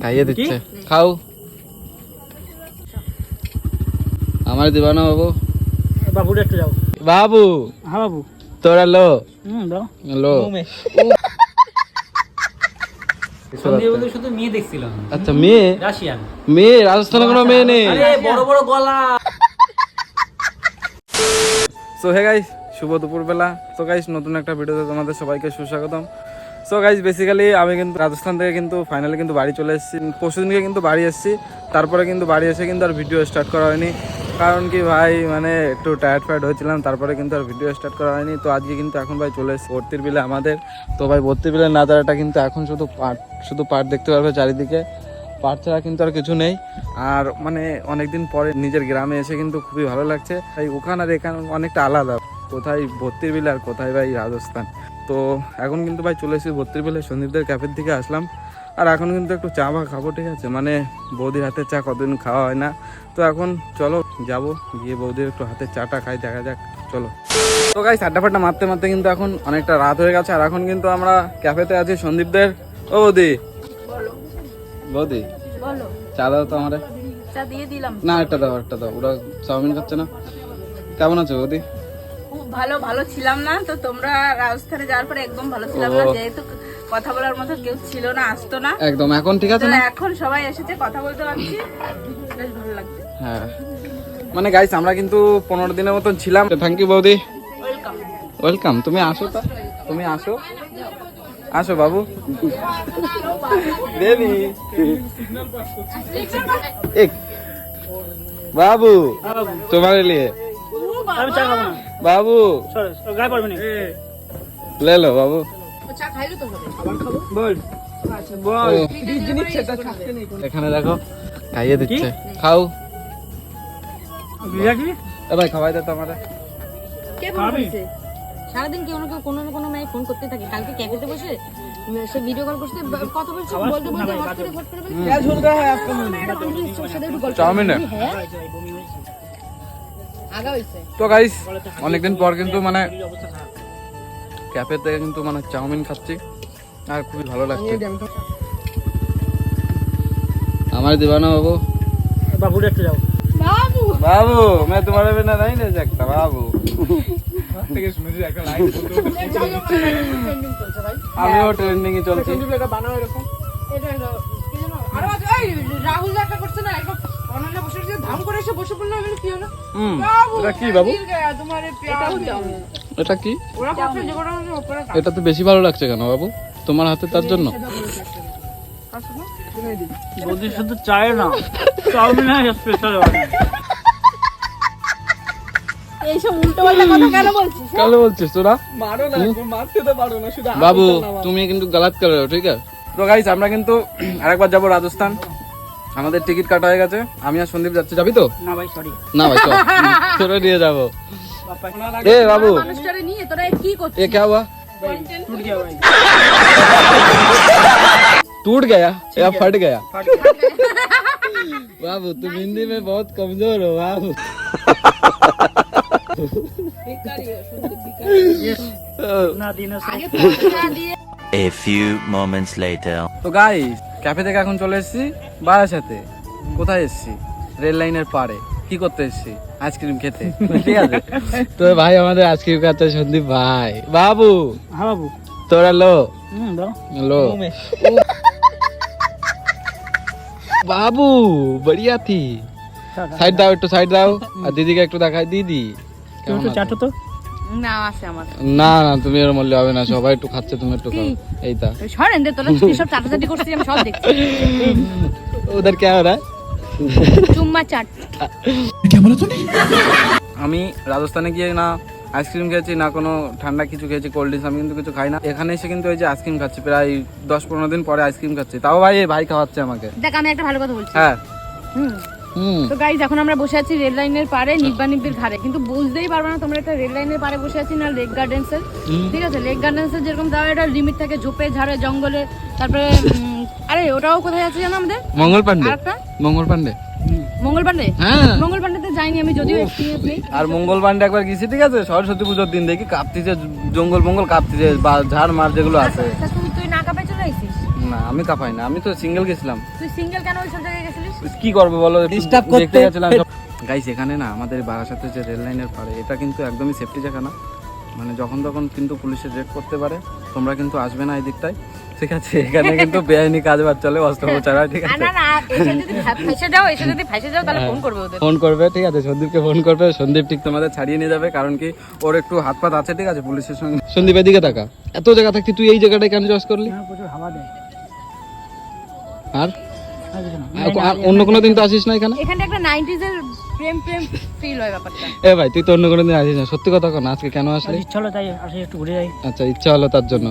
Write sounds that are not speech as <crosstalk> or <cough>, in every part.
খাইয়ে দিচ্ছে। খাও। আমার দিবা না বাবু বাবুটা একটু যাও। বাবু। হ্যাঁ বাবু। তোরা লো। হুম দাও। লো। শুধু মেয়ে দেখছিলাম আচ্ছা মেয়ে? রাশিয়ান। মেয়ে? রাজস্থানে কোনো মেয়ে নেই? বড় বড় গলা। সো হে গাইস শুভ দুপুরবেলা। তো গাইস নতুন একটা ভিডিওতে তোমাদের সবাইকে সুস্বাগতম। সো গাইজ বেসিক্যালি আমি কিন্তু রাজস্থান থেকে কিন্তু ফাইনালি কিন্তু বাড়ি চলে এসেছি। পরশু দিনকে কিন্তু বাড়ি এসেছি। তারপরে কিন্তু বাড়ি এসে কিন্তু আর ভিডিও স্টার্ট করা হয়নি। কারণ কি ভাই মানে একটু টায়ার্ড ফায়ার্ড হয়েছিলাম, তারপরে কিন্তু আর ভিডিও স্টার্ট করা হয়নি। তো আজকে কিন্তু এখন ভাই চলে এসেছি ভর্তির বিলে আমাদের। তো ভাই, ভর্তির বিলের নাজারাটা কিন্তু এখন শুধু পাট শুধু পাট দেখতে পারবে চারিদিকে। পাট ছাড়া কিন্তু আর কিছু নেই। আর মানে অনেকদিন পরে নিজের গ্রামে এসে কিন্তু খুবই ভালো লাগছে। তাই ওখানে আর এখানে অনেকটা আলাদা। কোথায় ভর্তির বিল আর কোথায় ভাই রাজস্থান? তো এখন কিন্তু ভাই চলে এসেছি ভর্তির বিলে সন্দীপদের ক্যাফের দিকে আসলাম। আর এখন কিন্তু একটু চা বা খাব ঠিক আছে? মানে বৌদির হাতের চা কতদিন খাওয়া হয় না? তো এখন চলো যাব গিয়ে বৌদির একটু হাতের চাটা খাই দেখা যাক চলো। তো গাই আড্ডা ফাড্ডা মারতে মারতে কিন্তু এখন অনেকটা রাত হয়ে গেছে আর এখন কিন্তু আমরা ক্যাফেতে আছি সন্দীপদের। ও বৌদি। বৌদি চা দাও তো আমারে। না একটা দাও একটা দাও। ওরা চাউমিন খাচ্ছে না। কেমন আছো বৌদি? খুব ভালো ভালো ছিলাম না তো তোমরা রাজস্থানে যাওয়ার পরে একদম ভালো ছিলাম না। যেহেতু কথা বলার মতো কেউ ছিল না আসতো না। একদম এখন ঠিক আছে না? এখন সবাই এসেছে কথা বলতে পারছি। বেশ ভালো লাগছে। হ্যাঁ। মানে গাইস আমরা কিন্তু পনেরো দিনের মতন ছিলাম। থ্যাংক ইউ বৌদি। ওয়েলকাম ওয়েলকাম তুমি আসো তা। তুমি আসো। আসো বাবু। বেবি। এক বাবু। তোমার লিয়ে বাবু। লে লো বাবু। আচ্ছা, এখানে। দেখো খাইয়ে দিচ্ছে। খাও। ভাই খাওয়াই দে কে বলছে কোনো না কোনো মেয়ে ফোন করতে থাকে? কালকে ক্যাফেতে বসে সে ভিডিও কল করতে বলছে বলতে বলতে করে করে চাউমিন তো গাইস অনেকদিন পর কিন্তু মানে ক্যাফে থেকে কিন্তু মানে চাউমিন খাচ্ছি আর খুবই ভালো লাগছে আমার দিবা না বাবু বাবুটা একটু যাও বাবু বাবু मैं तुम्हारे बिना नहीं रह सकता বাবু <laughs> আমিও ট্রেন্ডিং এ চলছি এটা এটা কি জানো আরে বাজে এই রাহুল দেখা করছে না একদম অনন্যা বসে ধাম করে এসে বসে পড়ল কি হলো? হুম এটা কি বাবু? এটা কি? এটা তো বেশি ভালো লাগছে কেন বাবু? তোমার হাতে তার জন্য? বৌদি শুধু চায় না চাউমিন স্পেশাল বাবু তুমি কিন্তু গালাত করো ঠিক আছে? আমরা কিন্তু আরেকবার যাব রাজস্থান। আমাদের টিকিট কাটা হয়ে গেছে আমি আর সন্দীপ যাচ্ছি যাবি তো না ভাই সরি না ভাই চল তোরা <laughs> নিয়ে যাবো বাপ্পা এ বাবু মানুষটারে নিয়ে তোরা এ কি করছিস ये क्या हुआ टूट गया भाई टूट गया या फट गया बाबू तुम हिंदी में बहुत कमजोर हो बाबू না দিন আগে পয়সা দিয়ে A few moments later. তো গাইস cafe থেকে এখন চলে এসেছি বারাসাতে। কোথায় এসেছি? রেল লাইনের পাড়ে। কি করতে এসেছি? আইসক্রিম খেতে। ঠিক আছে। তো ভাই আমাদের আইসক্রিম খাতে সন্দীপ ভাই। বাবু! হ্যাঁ বাবু। তোরা লো লো বাবু বড়িয়া থি সাইড দাও একটু সাইড দাও। আর দিদিকে একটু দেখায় দিদি কেমন চাটো তো? না না তুমি এর মূল্য হবে না সবাই একটু খাচ্ছে তুমি একটু খাও। এইটা সরেন দে তোরা সব চাটাচাটি করছিস আমি সব দেখছি। ওদের কে ওরা? চুম্মা চাট। কে বলে তুমি আমি রাজস্থানে গিয়ে না আইসক্রিম খেয়েছি না কোনো ঠান্ডা কিছু খেয়েছি কোল্ড ড্রিঙ্কস আমি কিন্তু কিছু খাই না। এখানে এসে কিন্তু ওই যে আইসক্রিম খাচ্ছি প্রায় দশ পনেরো দিন পরে আইসক্রিম খাচ্ছি। তাও ভাই ভাই খাওয়াচ্ছে আমাকে। দেখ আমি একটা ভালো কথা বলছি। হ্যাঁ। তো গাইজ এখন আমরা বসে আছি রেল লাইনের পারে নিব্বা নিব্বির ঘাড়ে। কিন্তু বুঝতেই পারবে না তোমরা একটা রেল লাইনের পারে বসে আছি না লেক গার্ডেন্স এর। ঠিক আছে? লেক গার্ডেন্স এর যেরকম তাও একটা লিমিট থাকে ঝোপে ঝাড়ে জঙ্গলে তারপরে আরে ওটাও কোথায় আছে জানো আমাদের? মঙ্গল পান্ডে মঙ্গল পান্ডে মঙ্গল পান্ডে হ্যাঁ। মঙ্গল পান্ডেতে যাইনি আমি যদিও আর মঙ্গল পান্ডে একবার গেছি ঠিক আছে? সরস্বতী পুজোর দিন দেখি কাঁপতিছে জঙ্গল মঙ্গল কাঁপতিছে বা ঝাড় মার যেগুলো আছে। আমি কাঁপাই না আমি তো সিঙ্গেল গেছিলাম। তুই সিঙ্গেল কেন ওই সব জায়গায় গেছিলিস? কি করব বলো দেখতে করতে। গেছিলাম গাইস এখানে না আমাদের বারাসাতে যে রেল লাইনের পারে এটা কিন্তু একদমই সেফটি জায়গা না। মানে যখন তখন কিন্তু পুলিশের রেড করতে পারে তোমরা কিন্তু আসবে না এই দিকটায়। ঠিক আছে এখানে কিন্তু বেআইনি কাজ বাজ চলে অস্ত্র ছাড়া ঠিক আছে। না না এসে যদি যাও এসে যদি ফেসে যাও তাহলে ফোন করবে ওদের। ফোন করবে ঠিক আছে সন্দীপকে ফোন করবে সন্দীপ ঠিক তোমাদের ছাড়িয়ে নিয়ে যাবে কারণ কি ওর একটু হাত পাত আছে ঠিক আছে পুলিশের সঙ্গে। সন্দীপ এদিকে টাকা এত জায়গা থাকতি তুই এই জায়গাটায় কেন চয়েস করলি? দেয় আর? আর অন্য কোনো দিন তো আসিস না এখানে? এখানে একটা প্রেম প্রেম ফিল হয় ব্যাপারটা। এ ভাই তুই তো অন্য কোনো দিন আসিস না। সত্যি কথা কোন আজকে কেন আসলি? আচ্ছা, ইচ্ছা হলো তাই আসি একটু ঘুরে যাই। আচ্ছা ইচ্ছা হলো তার জন্য।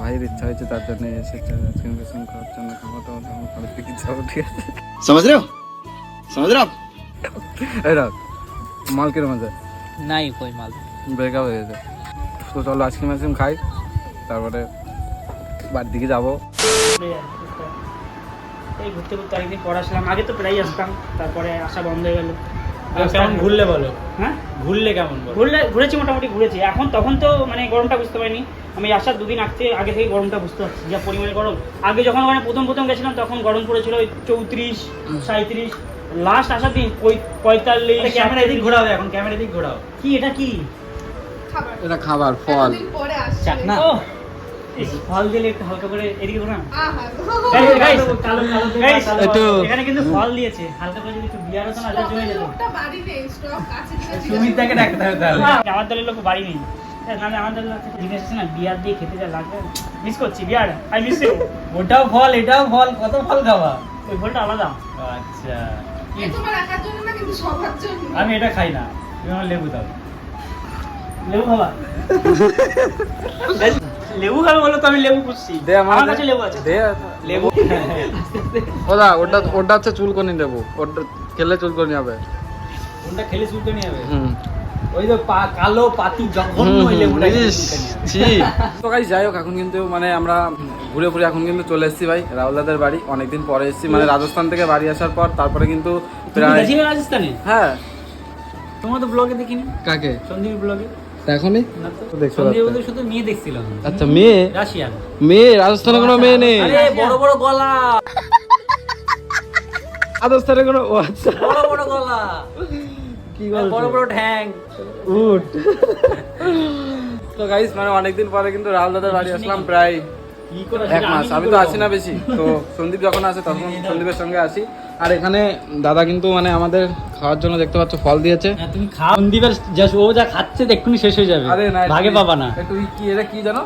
ভাইয়ের ইচ্ছা হয়েছে তার জন্য এসেছে আজকে করার জন্য করে দিকে ঠিক আছে। সমাজ রে সমঝ রে এই রাখ মাল কেন মজা নাই কই মাল। বেকা হয়ে গেছে। তো চলো আজকে খাই তারপরে বাড়ির দিকে যাব। এই ঘুরতে ঘুরতে অনেকদিন পর আসলাম। আগে তো প্রায় আসতাম তারপরে আসা বন্ধ হয়ে গেল। কেমন ঘুরলে বলো? হ্যাঁ? ঘুরলে কেমন ঘুরলে ঘুরেছি মোটামুটি ঘুরেছি। এখন তখন তো মানে গরমটা বুঝতে পারিনি। আমি আসার দুদিন আগে আগে থেকে গরমটা বুঝতে পারছি যা পরিমাণে গরম। আগে যখন ওখানে প্রথম প্রথম গেছিলাম তখন গরম পড়েছিল ওই চৌত্রিশ সাঁত্রিশ লাস্ট আসার দিন পঁয়- পঁয়তাল্লিশ ক্যামেরা এদিক ঘোরাও এখন ক্যামেরা এদিক ঘোরাও। কি এটা কি? এটা খাবার ফল। চাক না। ও ইস, ফল দিলে একটু হালকা করে এদিকে একটু- এখানে কিন্তু ফল দিয়েছে। হালকা করে যদি একটু বিয়ার হতো না জমে যেত ডাকতে হবে তাহলে আমার দলের লোক বাড়ি নেই। ওটাও ফল এটাও ফল কত ফল খাওয়া ওই ফলটা আলাদা। আচ্ছা। আমি এটা খাই না। লেবু দাও। লেবু খাবা? <laughs> লেবু খাবে বলো তো আমি লেবু খুঁজছি দে আমার কাছে লেবু আছে। দে। লেবু। ওদা ওটা ওটা হচ্ছে চুলকনি দেবো ওটা খেলে চুলকনি হবে। কোনটা খেলে চুলকানি হবে। হুম। ওই তো পা- কালো পাতি জঘন্য লেবুটা খেলে চুলকানি হবে। তো গাইস যাই হোক এখন কিন্তু মানে আমরা ঘুরে ঘুরে এখন কিন্তু চলে এসেছি ভাই রাহুল দাদের বাড়ি। অনেকদিন পরে এসেছি মানে রাজস্থান থেকে বাড়ি আসার পর তারপরে কিন্তু রাজস্থানে? হ্যাঁ। তোমার তো ব্লগে দেখিনি। কাকে? সন্দীপ ব্লগে এখনই? শুধু মেয়ে দেখছিলাম আচ্ছা মেয়ে? রাশিয়ান। মেয়ে রাজস্থানে কোনো মেয়ে নেই? বড় বড় গলা। রাজস্থানে কোনো আচ্ছা। বড় বড় গলা। কি বড় বড় ঠ্যাং উট। তো গাইস মানে অনেকদিন পরে কিন্তু রাহুল দাদার বাড়ি আসলাম প্রায় এক মাস। আমি তো আসি না বেশি। তো সন্দীপ যখন আসে তখন <laughs> সন্দীপের সঙ্গে আসি। আর এখানে দাদা কিন্তু মানে আমাদের খাওয়ার জন্য দেখতে পাচ্ছ ফল দিয়েছে। হ্যাঁ, তুমি খাও। সন্দীপের ও যা খাচ্ছে এক্ষুনি শেষ হয়ে যাবে। আরে না ভাগে পাবা না। তুমি কি এটা কি জানো?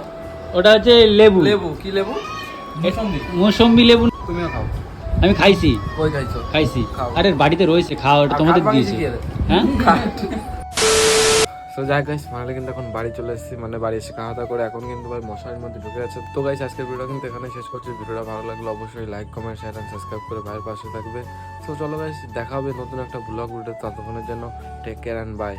ওটা হচ্ছে লেবু। লেবু। কি লেবু? মৌসম্বি। লেবু। তুমিও খাও। আমি খাইছি। কই খাইছো? খাইছি। আরে বাড়িতে রয়েছে খাও ওটা তোমাদের দিয়েছে। হ্যাঁ? সো যাই গাইস ফাইনালি কিন্তু এখন বাড়ি চলে এসেছি। মানে বাড়ি এসে খাওয়া দাওয়া করে এখন কিন্তু ভাই মশারির মধ্যে ঢুকে আছে তো গাইস আজকের ভিডিও কিন্তু এখানে শেষ করছি। ভিডিওটা ভালো লাগলে অবশ্যই like comment share and subscribe করে ভাইয়ের পাশে থাকবে। সো চলো গাইস দেখা হবে নতুন একটা ব্লগ ভিডিও ততক্ষণের জন্য। Take care and by